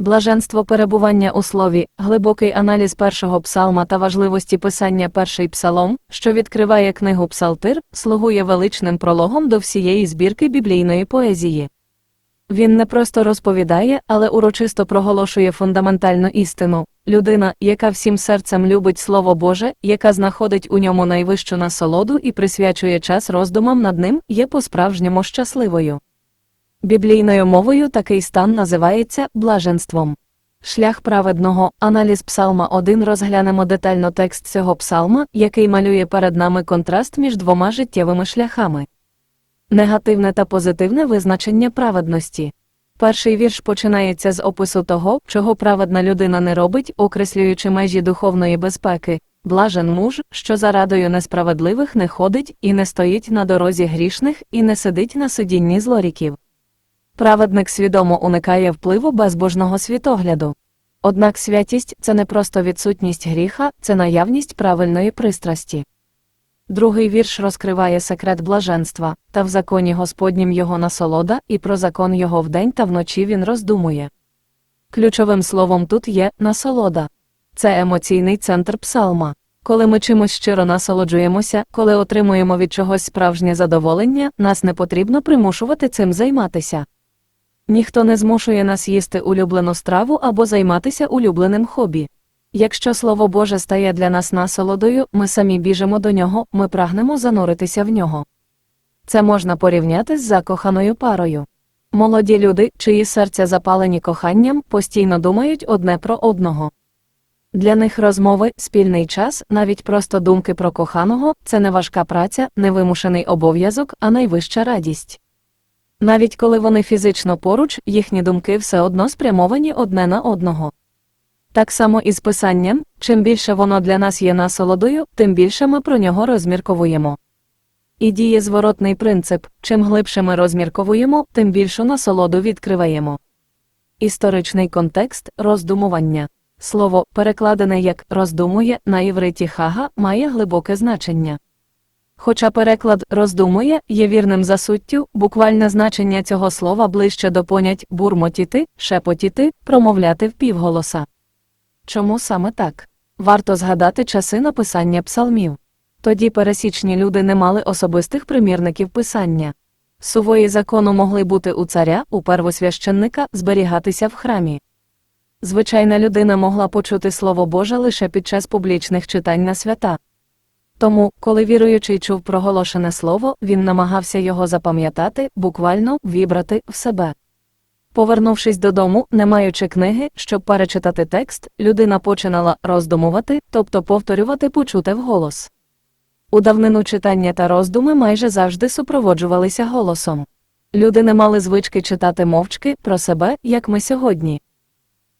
Блаженство перебування у слові, глибокий аналіз першого псалма та важливості писання перший псалом, що відкриває книгу Псалтир, слугує величним прологом до всієї збірки біблійної поезії. Він не просто розповідає, але урочисто проголошує фундаментальну істину. Людина, яка всім серцем любить Слово Боже, яка знаходить у ньому найвищу насолоду і присвячує час роздумам над ним, є по-справжньому щасливою. Біблійною мовою такий стан називається блаженством. Шлях праведного, аналіз Псалма 1 розглянемо детально текст цього псалма, який малює перед нами контраст між двома життєвими шляхами. Негативне та позитивне визначення праведності. Перший вірш починається з опису того, чого праведна людина не робить, окреслюючи межі духовної безпеки. Блажен муж, що за радою несправедливих не ходить і не стоїть на дорозі грішних, і не сидить на сидінні злоріків. Праведник свідомо уникає впливу безбожного світогляду. Однак святість це не просто відсутність гріха, це наявність правильної пристрасті. Другий вірш розкриває секрет блаженства, та в законі Господнім його насолода, і про закон його вдень та вночі він роздумує. Ключовим словом тут є насолода. Це емоційний центр псалма. Коли ми чимось щиро насолоджуємося, коли отримуємо від чогось справжнє задоволення, нас не потрібно примушувати цим займатися. Ніхто не змушує нас їсти улюблену страву або займатися улюбленим хобі. Якщо Слово Боже стає для нас насолодою, ми самі біжимо до нього, ми прагнемо зануритися в нього. Це можна порівняти з закоханою парою. Молоді люди, чиї серця запалені коханням, постійно думають одне про одного. Для них розмови, спільний час, навіть просто думки про коханого це не важка праця, невимушений обов'язок, а найвища радість. Навіть коли вони фізично поруч, їхні думки все одно спрямовані одне на одного. Так само і з писанням, чим більше воно для нас є насолодою, тим більше ми про нього розмірковуємо. І діє зворотний принцип чим глибше ми розмірковуємо, тим більшу насолоду відкриваємо. Історичний контекст роздумування. Слово, перекладене як роздумує на івриті хага, має глибоке значення. Хоча переклад роздумує є вірним за суттю, буквальне значення цього слова ближче до понять бурмотіти, шепотіти, промовляти впівголоса. Чому саме так? Варто згадати часи написання псалмів. Тоді пересічні люди не мали особистих примірників писання. Сувої закону могли бути у царя, у первосвященника, зберігатися в храмі. Звичайна людина могла почути Слово Боже лише під час публічних читань на свята. Тому, коли віруючий чув проголошене слово, він намагався його запам'ятати, буквально вібрати в себе. Повернувшись додому, не маючи книги, щоб перечитати текст, людина починала роздумувати, тобто повторювати почуте вголос. У давнину читання та роздуми майже завжди супроводжувалися голосом. Люди не мали звички читати мовчки про себе, як ми сьогодні.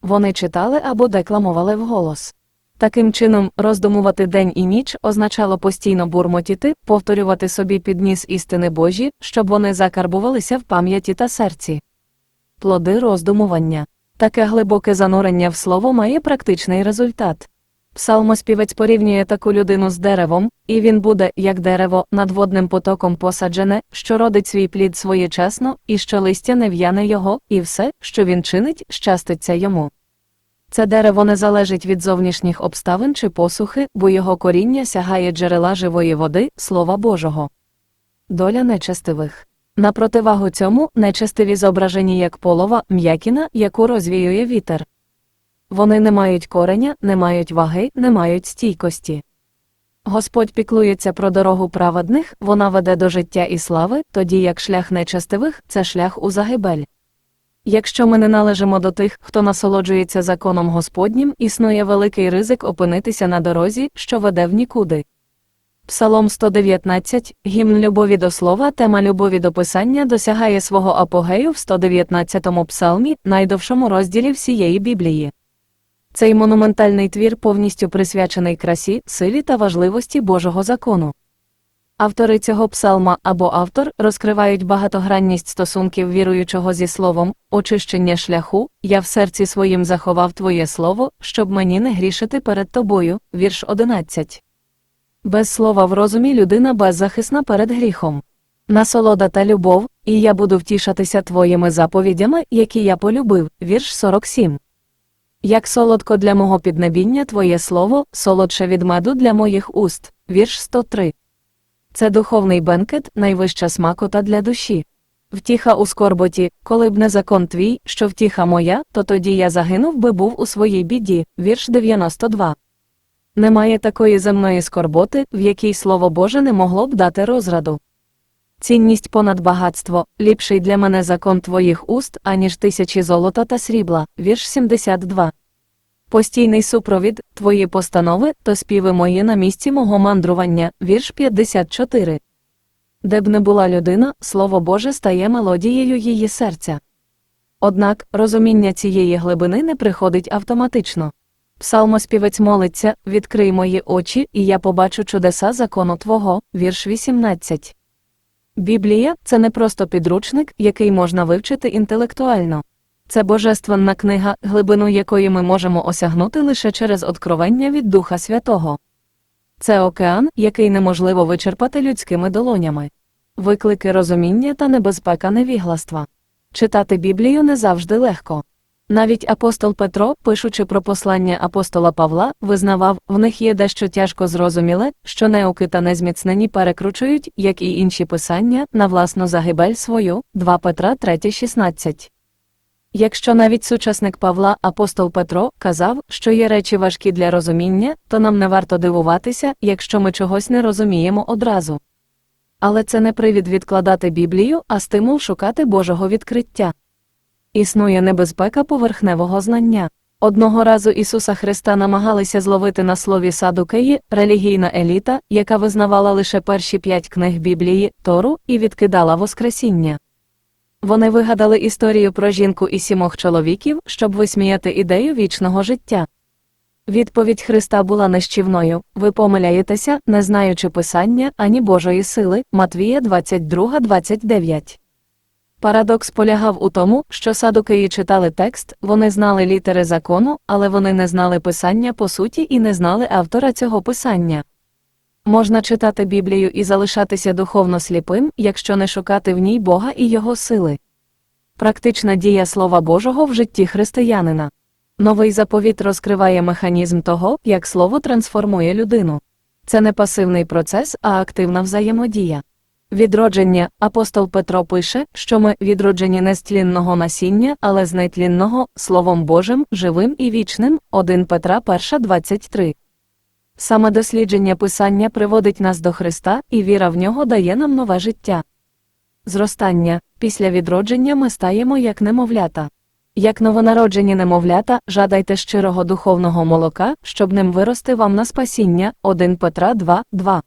Вони читали або декламували вголос. Таким чином, роздумувати день і ніч означало постійно бурмотіти, повторювати собі підніс істини Божі, щоб вони закарбувалися в пам'яті та серці. Плоди роздумування. Таке глибоке занурення в слово має практичний результат. Псалмоспівець порівнює таку людину з деревом, і він буде, як дерево, над водним потоком посаджене, що родить свій плід своєчасно, і що листя не в'яне його, і все, що він чинить, щаститься йому. Це дерево не залежить від зовнішніх обставин чи посухи, бо його коріння сягає джерела живої води, Слова Божого. Доля нечестивих. На противагу цьому нечестиві зображені як полова, м'якіна, яку розвіює вітер. Вони не мають кореня, не мають ваги, не мають стійкості. Господь піклується про дорогу праведних, вона веде до життя і слави, тоді як шлях нечестивих це шлях у загибель. Якщо ми не належимо до тих, хто насолоджується законом Господнім, існує великий ризик опинитися на дорозі, що веде в нікуди. Псалом 119, гімн любові до слова, тема любові до писання досягає свого апогею в 119-му псалмі, найдовшому розділі всієї Біблії. Цей монументальний твір повністю присвячений красі, силі та важливості Божого закону. Автори цього псалма або автор розкривають багатогранність стосунків віруючого зі словом, очищення шляху, я в серці своїм заховав твоє слово, щоб мені не грішити перед тобою, вірш 11. Без слова в розумі людина беззахисна перед гріхом. Насолода та любов, і я буду втішатися твоїми заповідями, які я полюбив, вірш 47. Як солодко для мого піднебіння твоє слово, солодше від меду для моїх уст. Вірш 103. Це духовний бенкет, найвища смакота для душі. Втіха у скорботі, коли б не закон твій, що втіха моя, то тоді я загинув би був у своїй біді. Вірш 92. Немає такої земної скорботи, в якій слово Боже не могло б дати розраду. Цінність понад багатство, ліпший для мене закон твоїх уст, аніж тисячі золота та срібла. Вірш 72. Постійний супровід, твої постанови, то співи мої на місці мого мандрування. Вірш 54. Де б не була людина, слово Боже стає мелодією її серця. Однак розуміння цієї глибини не приходить автоматично. Псалмоспівець молиться, відкрий мої очі, і я побачу чудеса закону Твого, вірш 18. Біблія це не просто підручник, який можна вивчити інтелектуально. Це божественна книга, глибину якої ми можемо осягнути лише через откровення від Духа Святого. Це океан, який неможливо вичерпати людськими долонями. Виклики розуміння та небезпека невігластва. Читати Біблію не завжди легко. Навіть апостол Петро, пишучи про послання апостола Павла, визнавав, в них є дещо тяжко зрозуміле, що неуки та незміцнені перекручують, як і інші писання, на власну загибель свою, 2 Петра 3,16. Якщо навіть сучасник Павла, апостол Петро, казав, що є речі важкі для розуміння, то нам не варто дивуватися, якщо ми чогось не розуміємо одразу. Але це не привід відкладати Біблію, а стимул шукати Божого відкриття. Існує небезпека поверхневого знання. Одного разу Ісуса Христа намагалися зловити на слові садукеї, релігійна еліта, яка визнавала лише перші п'ять книг Біблії, Тору, і відкидала Воскресіння. Вони вигадали історію про жінку і сімох чоловіків, щоб висміяти ідею вічного життя. Відповідь Христа була нищівною ви помиляєтеся, не знаючи Писання ані Божої сили, Матвія 22-29. Парадокс полягав у тому, що садукеї читали текст, вони знали літери закону, але вони не знали писання по суті і не знали автора цього писання. Можна читати Біблію і залишатися духовно сліпим, якщо не шукати в ній Бога і Його сили. Практична дія Слова Божого в житті християнина. Новий заповіт розкриває механізм того, як слово трансформує людину. Це не пасивний процес, а активна взаємодія. Відродження апостол Петро пише, що ми відроджені не з тлінного насіння, але з нетлінного, Словом Божим, живим і вічним, 1 Петра 1, 23. Саме дослідження Писання приводить нас до Христа, і віра в нього дає нам нове життя. Зростання після відродження ми стаємо як немовлята. Як новонароджені немовлята, жадайте щирого духовного молока, щоб ним вирости вам на спасіння, 1 Петра 2, 2.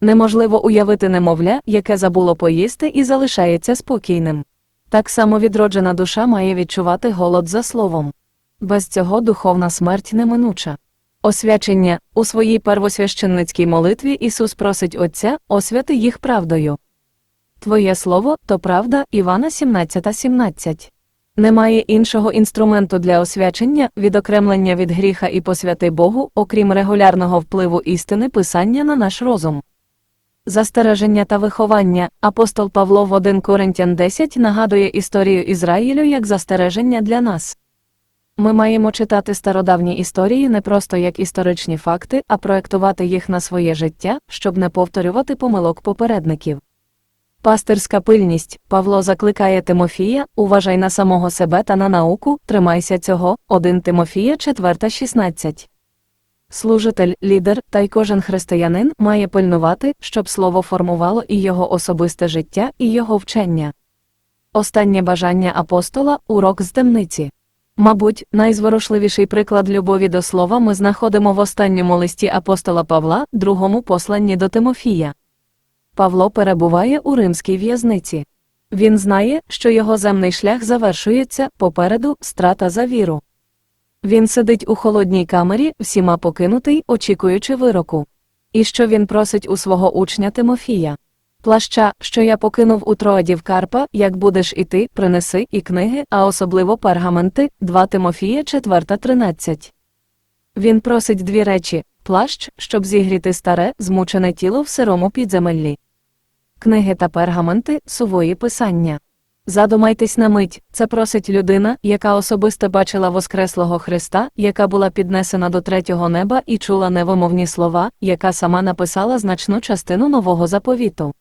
Неможливо уявити немовля, яке забуло поїсти і залишається спокійним. Так само відроджена душа має відчувати голод за словом. Без цього духовна смерть неминуча. Освячення у своїй первосвященницькій молитві Ісус просить Отця, освяти їх правдою. Твоє слово то правда Івана 17, 17. Немає іншого інструменту для освячення, відокремлення від гріха і посвяти Богу, окрім регулярного впливу істини Писання на наш розум. Застереження та виховання апостол Павло в 1 Коринтян 10 нагадує історію Ізраїлю як застереження для нас. Ми маємо читати стародавні історії не просто як історичні факти, а проектувати їх на своє життя, щоб не повторювати помилок попередників. Пастирська пильність Павло закликає Тимофія, уважай на самого себе та на науку, тримайся цього, 1 Тимофія 4.16. Служитель, лідер та й кожен християнин має пильнувати, щоб слово формувало і його особисте життя, і його вчення. Останнє бажання апостола урок з темниці. Мабуть, найзворушливіший приклад любові до слова ми знаходимо в останньому листі апостола Павла, другому посланні до Тимофія. Павло перебуває у римській в'язниці. Він знає, що його земний шлях завершується попереду страта за віру. Він сидить у холодній камері, всіма покинутий, очікуючи вироку. І що він просить у свого учня Тимофія? Плаща, що я покинув у троадів Карпа, як будеш іти, принеси і книги, а особливо пергаменти, 2 Тимофія 4.13. Він просить дві речі плащ, щоб зігріти старе, змучене тіло в сирому підземеллі. Книги та пергаменти сувої писання. Задумайтесь на мить, це просить людина, яка особисто бачила Воскреслого Христа, яка була піднесена до третього неба і чула невимовні слова, яка сама написала значну частину нового заповіту.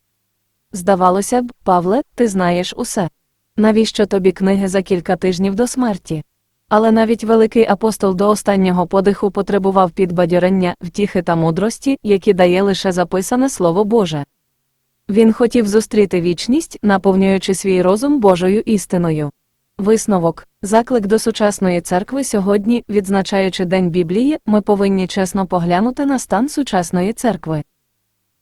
Здавалося б, Павле, ти знаєш усе. Навіщо тобі книги за кілька тижнів до смерті? Але навіть великий апостол до останнього подиху потребував підбадьорення, втіхи та мудрості, які дає лише записане Слово Боже. Він хотів зустріти вічність, наповнюючи свій розум Божою істиною. Висновок заклик до сучасної церкви сьогодні, відзначаючи День Біблії, ми повинні чесно поглянути на стан сучасної церкви.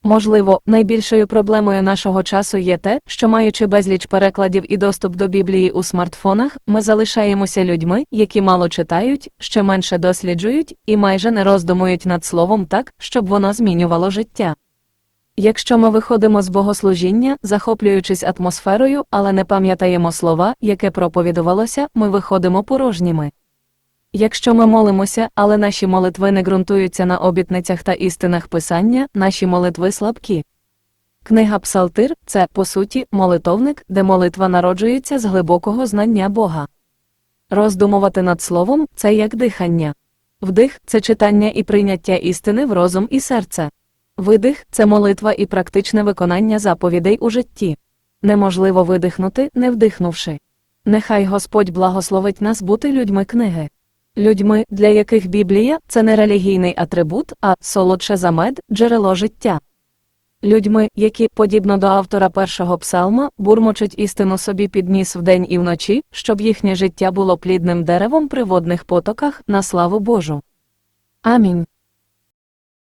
Можливо, найбільшою проблемою нашого часу є те, що маючи безліч перекладів і доступ до Біблії у смартфонах, ми залишаємося людьми, які мало читають, ще менше досліджують і майже не роздумують над словом так, щоб воно змінювало життя. Якщо ми виходимо з богослужіння, захоплюючись атмосферою, але не пам'ятаємо слова, яке проповідувалося, ми виходимо порожніми. Якщо ми молимося, але наші молитви не ґрунтуються на обітницях та істинах Писання, наші молитви слабкі. Книга Псалтир це, по суті, молитовник, де молитва народжується з глибокого знання Бога. Роздумувати над словом це як дихання. Вдих це читання і прийняття істини в розум і серце. Видих це молитва і практичне виконання заповідей у житті. Неможливо видихнути, не вдихнувши. Нехай Господь благословить нас бути людьми книги. Людьми, для яких Біблія це не релігійний атрибут, а солодше за мед, джерело життя. Людьми, які, подібно до автора першого псалма, бурмочуть істину собі під ніс вдень і вночі, щоб їхнє життя було плідним деревом при водних потоках на славу Божу. Амінь.